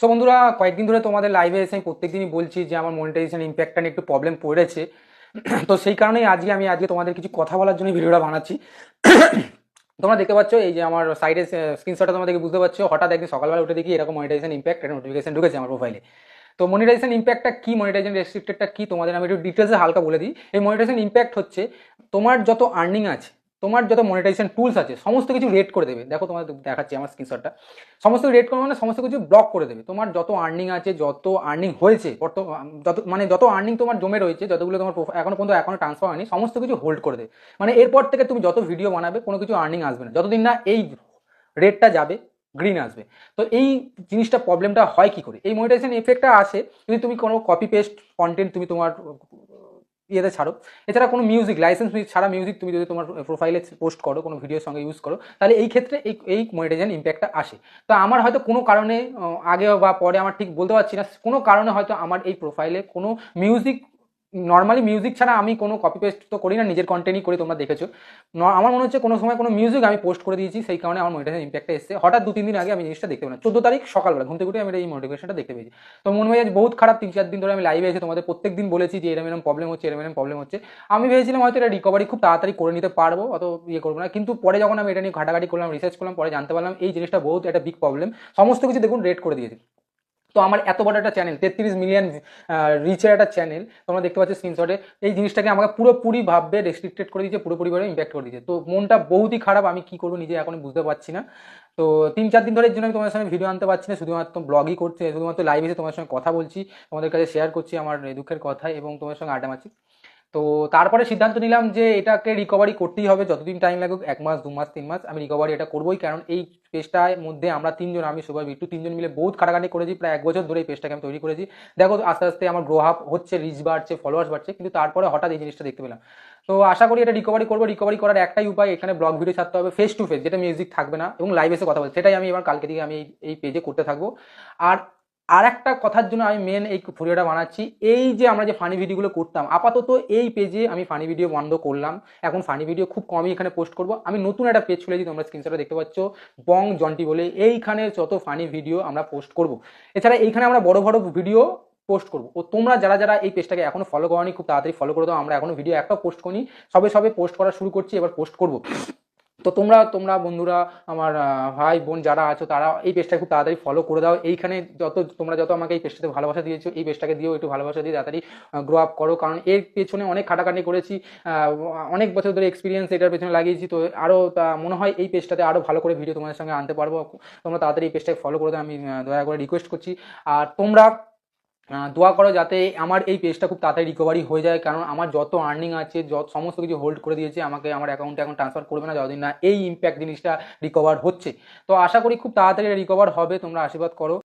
So বন্ধুরা, কয়েকদিন ধরে তোমাদের লাইভে এসে আমি প্রত্যেকদিনই বলছি যে আমার মনিটাইজেশন ইম্প্যাক্টটা নিয়ে একটু প্রবলেম পড়েছে। তো সেই কারণেই আজকে আমি আজকে তোমাদের কিছু কথা বলার জন্য ভিডিওটা বানাচ্ছি। তোমরা দেখতে পাচ্ছ, এই যে আমার সাইডে স্ক্রিনশটটা তোমাদেরকে বুঝতে পারছ, হঠাৎ একদিন সকালবেলা উঠে দেখি এরকম মনিটাইজেশন ইম্প্যাক্ট একটা নোটিফিকেশন ঢুকেছে আমার প্রোফাইলে তো মনিটাইজেশন ইম্প্যাক্টটা কি মনিটাইজেশন রেস্ট্রিক্টেডটা কি, তোমাদের আমি একটু ডিটেলসে হালকা বলে দিই। এই মনিটাইজেশন ইম্প্যাক্ট হচ্ছে, তোমার যত আর্নিং আছে তোমার যত মনিটাইজেশন টুলস আছে, সমস্ত কিছু রেট করে দেবে। দেখো তোমাদের দেখাচ্ছি আমার স্ক্রিনশটটা সমস্ত রেট করে মানে সমস্ত কিছু ব্লক করে দেবে। তোমার যত আর্নিং আছে, যত আর্নিং হয়েছে, যত মানে যত আর্নিং তোমার জমে রয়েছে, যতগুলো তোমার এখনও পর্যন্ত এখনও ট্রান্সফার হয়নি, সমস্ত কিছু হোল্ড করে দেবে। মানে এরপর থেকে তুমি যত ভিডিও বানাবে, কোনো কিছু আর্নিং আসবে না। যতদিন না এই রেটটা যাবে গ্রিন আসবে। তো এই জিনিসটা প্রবলেমটা হয় কি করে? এই মনিটাইজেশন এফেক্টটা আসে, যদি তুমি কোনো কপি পেস্ট কন্টেন্ট তুমি তোমার ইয়েতে ছাড়ো। এছাড়া কোনো মিউজিক লাইসেন্স ছাড়া মিউজিক তুমি যদি তোমার প্রোফাইলে পোস্ট করো, কোনো ভিডিওর সঙ্গে ইউজ করো, তাহলে এই ক্ষেত্রে এই এই মনিটাইজেশন ইম্প্যাক্টটা আসে। তো আমার হয়তো কোনো কারণে আগে বা পরে আমার ঠিক বলতে পারছি না। কোনো কারণে হয়তো আমার এই প্রোফাইলে কোনো মিউজিক নর্মালি মিউজিক ছাড়া আমি কোনো কপি পেস্ট তো করি না নিজের কন্টেন্টই করি, তোমরা দেখেছ। আমার মনে হচ্ছে কোনো সময় কোনো মিউজিক আমি পোস্ট করে দিয়েছি, সেই কারণে আমার মনিটাইজেশন ইম্প্যাক্টটা এসেছে। হঠাৎ দু তিন দিন আগে আমি জিনিসটা দেখতে পেলাম। চোদ্দ তারিখ সকালবেলা, ঘুম থেকে আমি এই মোটিভেশনটা দেখতে পেয়েছি। তো মনে হয় যে বহুত খারাপ, তিন চার দিন ধরে আমি লাইভে এসে তোমাদের প্রত্যেক দিন বলেছি যে এরম এরম প্রবলেম হচ্ছে, এরম এরম প্রবলেম হচ্ছে। আমি ভেবেছিলাম হয়তো এটা রিকভারি খুব তাড়াতাড়ি করে নিতে পারব, অত ইয়ে করব না। কিন্তু পরে যখন আমি এটা নিয়ে ঘাটাঘাটি করলাম রিসার্চ করলাম, পরে জানতে পারলাম, এই জিনিসটা বহুত একটা বিগ প্রবলেম সমস্ত কিছু দেখুন রেট করে দিয়েছে। তো আমার এত বড় একটা চ্যানেল তেত্রিশ মিলিয়ন রিচের একটা চ্যানেল তোমরা দেখতে পাচ্ছ স্ক্রিনশটে এই জিনিসটাকে আমাকে পুরোপুরি ভাবে রেস্ট্রিক্টেড করে দিয়েছে পুরোপুরিভাবে ইম্প্যাক্ট করে দিয়েছে। তো মনটা বহুতই খারাপ, আমি কি করব নিজে এখন বুঝতে পারছি না। তো তিন চার দিন ধরে জন্য আমি তোমাদের সঙ্গে ভিডিও আনতে পারছি না, শুধুমাত্র ব্লগই করছি, শুধুমাত্র লাইভ এসে তোমার সঙ্গে কথা বলছি, তোমাদের কাছে শেয়ার করছি আমার দুঃখের কথা এবং তোমার সঙ্গে আড্ডা মারছি। তো তারপরে সিদ্ধান্ত নিলাম যে এটাকে রিকভারি করতেই হবে, যতদিন টাইম লাগুক, এক মাস, দু মাস, তিন মাস আমি রিকভারি এটা করবোই। কারণ এই পেজটার মধ্যে আমরা তিনজন, আমি, সুভাষ, বিট্টু তিনজন মিলে বহুত খাটাখাটি করেছি, প্রায় এক বছর ধরে এই পেজটাকে আমি তৈরি করেছি। দেখো, আস্তে আস্তে আমার গ্রো আপ হচ্ছে রিচ বাড়ছে ফলোয়ার্স বাড়ছে, কিন্তু তারপরে হঠাৎ এই জিনিসটা দেখতে পেলাম। তো আশা করি এটা রিকভারি করব। রিকভারি করার একটাই উপায়, এখানে ব্লগ ভিডিও ছাড়তে হবে ফেস টু ফেস যেটা মিউজিক থাকবে না, এবং লাইভ এসে কথা বলছে সেটাই আমি এবার কালকে থেকে আমি এই পেজে করতে থাকব। আর আর একটা কথার জন্য আমি মেন এই ভিডিওটা বানাচ্ছি। এই যে আমরা যে ফানি ভিডিওগুলো করতাম, আপাতত এই পেজে আমি ফানি ভিডিও বন্ধ করলাম। এখন ফানি ভিডিও খুব কমই এখানে পোস্ট করব। আমি নতুন একটা পেজ খুলেছি, তোমরা স্ক্রিনশটে দেখতে পাচ্ছ। বং জন্টি বলে এইখানে যত ফানি ভিডিও আমরা পোস্ট করব। এছাড়া এইখানে আমরা বড় বড় ভিডিও পোস্ট করব। ও তোমরা যারা যারা এই পেজটাকে এখনও ফলো করনি, খুব তাড়াতাড়ি ফলো করে দাও। আমরা এখনও ভিডিও একটাও পোস্ট করিনি। সবে সবে পোস্ট করা শুরু করছি, এবার পোস্ট করব। তো তোমরা তোমরা বন্ধুরা, আমার ভাই, বোন যারা আছো, তারা এই পেজটাকে খুব তাড়াতাড়ি ফলো করে দাও। এইখানে যত, তোমরা যত আমাকে এই পেজটাতে ভালোবাসা দিয়েছ, এই পেজটাকে দিয়েও একটু ভালোবাসা দিয়ে তাড়াতাড়ি গ্রো আপ করো। কারণ এর পেছনে অনেক খাটাখাটি করেছি অনেক বছর ধরে এক্সপিরিয়েন্স এটার পেছনে লাগিয়েছি। তো আরও তা, মনে হয় এই পেজটাতে আরও ভালো করে ভিডিও তোমাদের সঙ্গে আনতে পারব। তোমরা তাড়াতাড়ি এই পেজটাকে ফলো করে দাও। আমি দয়া করে রিকোয়েস্ট করছি। আর তোমরা দোয়া করো যাতে আমার এই পেজটা খুব তাড়াতাড়ি রিকভারি হয়ে যায়। কারণ আমার যত আর্নিং আছে যত সমস্ত কিছু হোল্ড করে দিয়েছে, আমাকে আমার অ্যাকাউন্টে এখন ট্রান্সফার করবে না, যতদিন না এই ইম্প্যাক্ট জিনিসটা রিকভার হচ্ছে। তো আশা করি খুব তাড়াতাড়ি রিকভার হবে, তোমরা আশীর্বাদ করো।